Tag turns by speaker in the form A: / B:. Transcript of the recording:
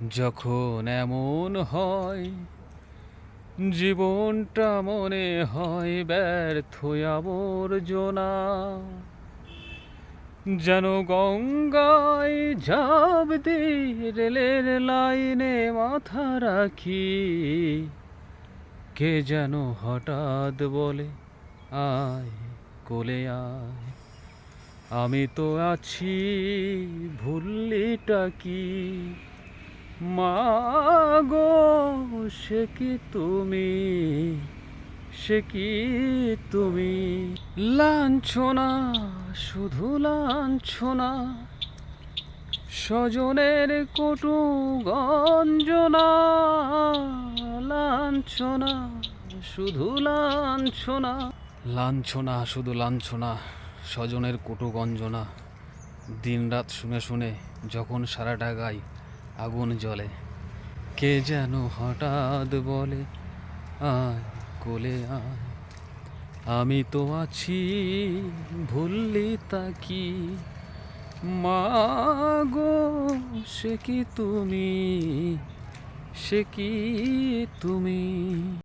A: যখন এমন হয়, জীবনটা মনে হয় ব্যর্থ আবর্জনা। যেন গঙ্গায় ঝাঁপ দিয়ে রেলের লাইনে মাথা রাখি, কে যেন হঠাৎ বলে, আয় কোলে আয়, আমি তো আছি ভুললিটা কি? মাগো, সে কি তুমি? সে কি তুমি? লাঞ্ছনা, শুধু লাঞ্ছনা। স্বজনের কটু গঞ্জনা, লাঞ্ছনা, শুধু লাঞ্ছনা। লাঞ্ছনা, শুধু লাঞ্ছনা, স্বজনের কটু গঞ্জনা। দিনরাত শুনে শুনে যখন সারাটা গাই আগুন জ্বলে। কে যেন হঠাৎ বলে, আয় কোলে আয়, আমি তো আছি, ভুললি তা কি? মাগো সে কি তুমি? সে কি তুমি?